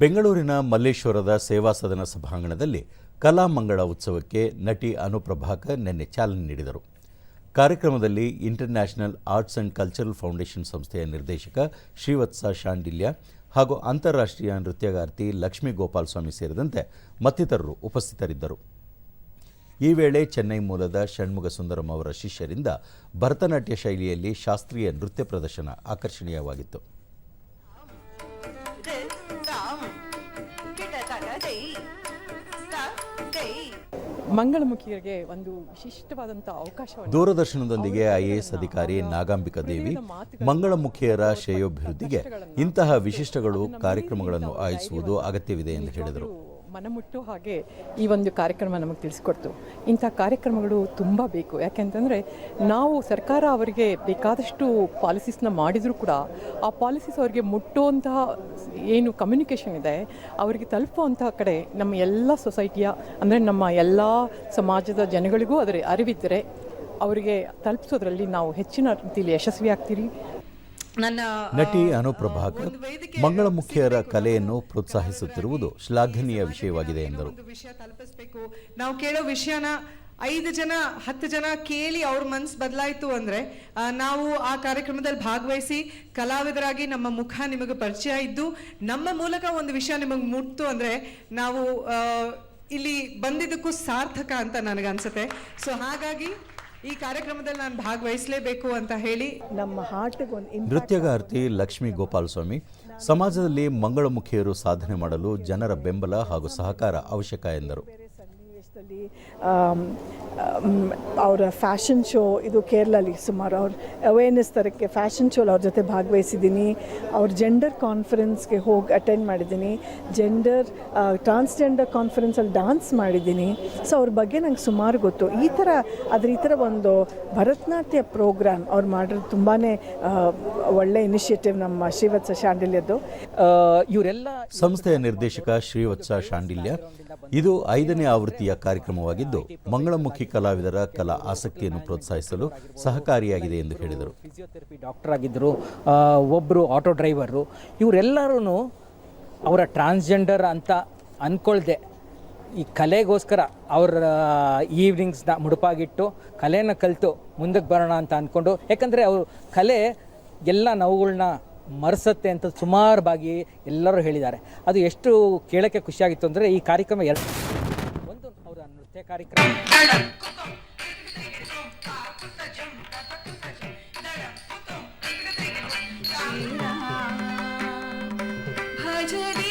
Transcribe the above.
ಬೆಂಗಳೂರಿನ ಮಲ್ಲೇಶ್ವರದ ಸೇವಾ ಸದನ ಸಭಾಂಗಣದಲ್ಲಿ ಕಲಾಮಂಗಳ ಉತ್ಸವಕ್ಕೆ ನಟಿ ಅನುಪ್ರಭಾಕರ್ ನಿನ್ನೆ ಚಾಲನೆ ನೀಡಿದರು. ಕಾರ್ಯಕ್ರಮದಲ್ಲಿ international arts and cultural foundation ಸಂಸ್ಥೆಯ ನಿರ್ದೇಶಕ ಶ್ರೀವತ್ಸ ಶಾಂಡಿಲ್ಯ ಹಾಗೂ ಅಂತಾರಾಷ್ಟ್ರೀಯ ನೃತ್ಯಗಾರ್ತಿ ಲಕ್ಷ್ಮೀ ಗೋಪಾಲಸ್ವಾಮಿ ಸೇರಿದಂತೆ ಮತ್ತಿತರರು ಉಪಸ್ಥಿತರಿದ್ದರು. ಈ ವೇಳೆ ಚೆನ್ನೈ ಮೂಲದ ಷಣ್ಮುಗ ಸುಂದರಂ ಅವರ ಶಿಷ್ಯರಿಂದ ಭರತನಾಟ್ಯ ಶೈಲಿಯಲ್ಲಿ ಶಾಸ್ತ್ರೀಯ ನೃತ್ಯ ಪ್ರದರ್ಶನ ಆಕರ್ಷಣೀಯವಾಗಿತ್ತು. ಮಂಗಳಮುಖಿಯರಿಗೆ ಒಂದು ವಿಶಿಷ್ಟವಾದಂಥ ಅವಕಾಶ ದೂರದರ್ಶನದೊಂದಿಗೆ ಐಎಎಸ್ ಅಧಿಕಾರಿ ನಾಗಾಂಬಿಕಾ ದೇವಿ ಮಂಗಳಮುಖಿಯರ ಶ್ರೇಯೋಭಿವೃದ್ಧಿಗೆ ಇಂತಹ ವಿಶಿಷ್ಟಗಳು ಕಾರ್ಯಕ್ರಮಗಳನ್ನು ಆಯೋಜಿಸುವುದು ಅಗತ್ಯವಿದೆ ಎಂದು ಹೇಳಿದರು. ಮನಮುಟ್ಟು ಹಾಗೆ ಈ ಒಂದು ಕಾರ್ಯಕ್ರಮ ನಮಗೆ ತಿಳಿಸ್ಕೊಡ್ತು. ಇಂಥ ಕಾರ್ಯಕ್ರಮಗಳು ತುಂಬ ಬೇಕು. ಯಾಕೆಂತಂದರೆ ನಾವು ಸರ್ಕಾರ ಅವರಿಗೆ ಬೇಕಾದಷ್ಟು ಪಾಲಿಸೀಸ್ನ ಮಾಡಿದರೂ ಕೂಡ ಆ ಪಾಲಿಸೀಸ್ ಅವರಿಗೆ ಮುಟ್ಟುವಂತಹ ಏನು ಕಮ್ಯುನಿಕೇಷನ್ ಇದೆ, ಅವರಿಗೆ ತಲುಪುವಂತಹ ಕಡೆ ನಮ್ಮ ಎಲ್ಲ ಸೊಸೈಟಿಯ ಅಂದರೆ ನಮ್ಮ ಎಲ್ಲ ಸಮಾಜದ ಜನಗಳಿಗೂ ಅದರ ಅರಿವಿದ್ದರೆ ಅವರಿಗೆ ತಲುಪಿಸೋದ್ರಲ್ಲಿ ನಾವು ಹೆಚ್ಚಿನ ರೀತಿಯಲ್ಲಿ ಯಶಸ್ವಿ ಆಗ್ತೀರಿ. ನನ್ನ ನಟಿ ಅನುಪ್ರಭಾಕರ್ ಮಂಗಳಮುಖಿಯರ ಕಲೆಯನ್ನು ಪ್ರೋತ್ಸಾಹಿಸುತ್ತಿರುವುದು ಶ್ಲಾಘನೀಯ ವಿಷಯವಾಗಿದೆ. ಎಂದರು. ಒಂದು ವಿಷಯ ತಲುಪಿಸ್ಬೇಕು. ನಾವು ಕೇಳೋ ವಿಷಯನ ಐದು ಜನ ಹತ್ತು ಜನ ಕೇಳಿ ಅವ್ರ ಮನಸ್ಸು ಬದಲಾಯಿತು ಅಂದ್ರೆ ನಾವು ಆ ಕಾರ್ಯಕ್ರಮದಲ್ಲಿ ಭಾಗವಹಿಸಿ ಕಲಾವಿದರಾಗಿ ನಮ್ಮ ಮುಖ ನಿಮಗೆ ಪರಿಚಯ ಇದ್ದು ನಮ್ಮ ಮೂಲಕ ಒಂದು ವಿಷಯ ನಿಮಗೆ ಮುಟ್ತು ಅಂದ್ರೆ ನಾವು ಇಲ್ಲಿ ಬಂದಿದ್ದಕ್ಕೂ ಸಾರ್ಥಕ ಅಂತ ನನಗನ್ಸುತ್ತೆ. ಸೊ ಹಾಗಾಗಿ ಈ ಕಾರ್ಯಕ್ರಮದಲ್ಲಿ ನಾನು ಭಾಗವಹಿಸಲೇಬೇಕು ಅಂತ ಹೇಳಿ ನಮ್ಮ ಹಾರ್ಟ್ಗೊಂದು ನೃತ್ಯಗಾರ್ತಿ ಲಕ್ಷ್ಮೀ ಗೋಪಾಲಸ್ವಾಮಿ ಸಮಾಜದಲ್ಲಿ ಮಂಗಳಮುಖಿಯರು ಸಾಧನೆ ಮಾಡಲು ಜನರ ಬೆಂಬಲ ಹಾಗೂ ಸಹಕಾರ ಅವಶ್ಯಕ ಎಂದರು. ಅವರ ಫ್ಯಾಷನ್ ಶೋ ಇದು ಕೇರಳಲ್ಲಿ ಸುಮಾರು ಅವ್ರ ಅವೇರ್ನೆಸ್ ತರಕ್ಕೆ ಫ್ಯಾಷನ್ ಶೋಲಿ ಅವ್ರ ಜೊತೆ ಭಾಗವಹಿಸಿದ್ದೀನಿ. ಅವ್ರ ಜೆಂಡರ್ ಕಾನ್ಫರೆನ್ಸ್ಗೆ ಹೋಗಿ ಅಟೆಂಡ್ ಮಾಡಿದ್ದೀನಿ. ಜೆಂಡರ್ ಟ್ರಾನ್ಸ್ಜೆಂಡರ್ ಕಾನ್ಫರೆನ್ಸಲ್ಲಿ ಡ್ಯಾನ್ಸ್ ಮಾಡಿದ್ದೀನಿ. ಸೊ ಅವ್ರ ಬಗ್ಗೆ ನಂಗೆ ಸುಮಾರು ಗೊತ್ತು. ಈ ಥರ ಅದ್ರ ಈ ಥರ ಒಂದು ಭರತನಾಟ್ಯ ಪ್ರೋಗ್ರಾಮ್ ಅವ್ರು ಮಾಡಿರೋದು ತುಂಬಾ ಒಳ್ಳೆ ಇನಿಷಿಯೇಟಿವ್ ನಮ್ಮ ಶ್ರೀವತ್ಸ ಶಾಂಡಿಲ್ಯದ್ದು. ಇವರೆಲ್ಲ ಸಂಸ್ಥೆಯ ನಿರ್ದೇಶಕ ಶ್ರೀವತ್ಸ ಶಾಂಡಿಲ್ಯ ಇದು ಐದನೇ ಆವೃತ್ತಿಯ ಕಾರ್ಯಕ್ರಮವಾಗಿದ್ದು ಮಂಗಳಮುಖಿ ಕಲಾವಿದರ ಕಲಾ ಆಸಕ್ತಿಯನ್ನು ಪ್ರೋತ್ಸಾಹಿಸಲು ಸಹಕಾರಿಯಾಗಿದೆ ಎಂದು ಹೇಳಿದರು. ಫಿಸಿಯೋಥೆರಪಿ ಡಾಕ್ಟರ್ ಆಗಿದ್ದರು ಒಬ್ಬರು ಆಟೋ ಡ್ರೈವರು ಇವರೆಲ್ಲರೂ ಅವರ ಟ್ರಾನ್ಸ್ಜೆಂಡರ್ ಅಂತ ಅಂದ್ಕೊಳ್ದೆ ಈ ಕಲೆಗೋಸ್ಕರ ಅವರ ಈವ್ನಿಂಗ್ಸ್ನ ಮುಡುಪಾಗಿಟ್ಟು ಕಲೆನ ಕಲಿತು ಮುಂದಕ್ಕೆ ಬರೋಣ ಅಂತ ಅಂದ್ಕೊಂಡು ಯಾಕಂದರೆ ಅವರು ಕಲೆ ಎಲ್ಲ ನೋವುಗಳನ್ನ ಮರೆಸತ್ತೆ ಅಂತ ಸುಮಾರು ಬಾಗಿ ಎಲ್ಲರೂ ಹೇಳಿದ್ದಾರೆ. ಅದು ಎಷ್ಟು ಕೇಳೋಕ್ಕೆ ಖುಷಿಯಾಗಿತ್ತು ಅಂದರೆ ಈ ಕಾರ್ಯಕ್ರಮ ಎರಡು ಅವರ ನೃತ್ಯ ಕಾರ್ಯಕ್ರಮ ಭಜರಿ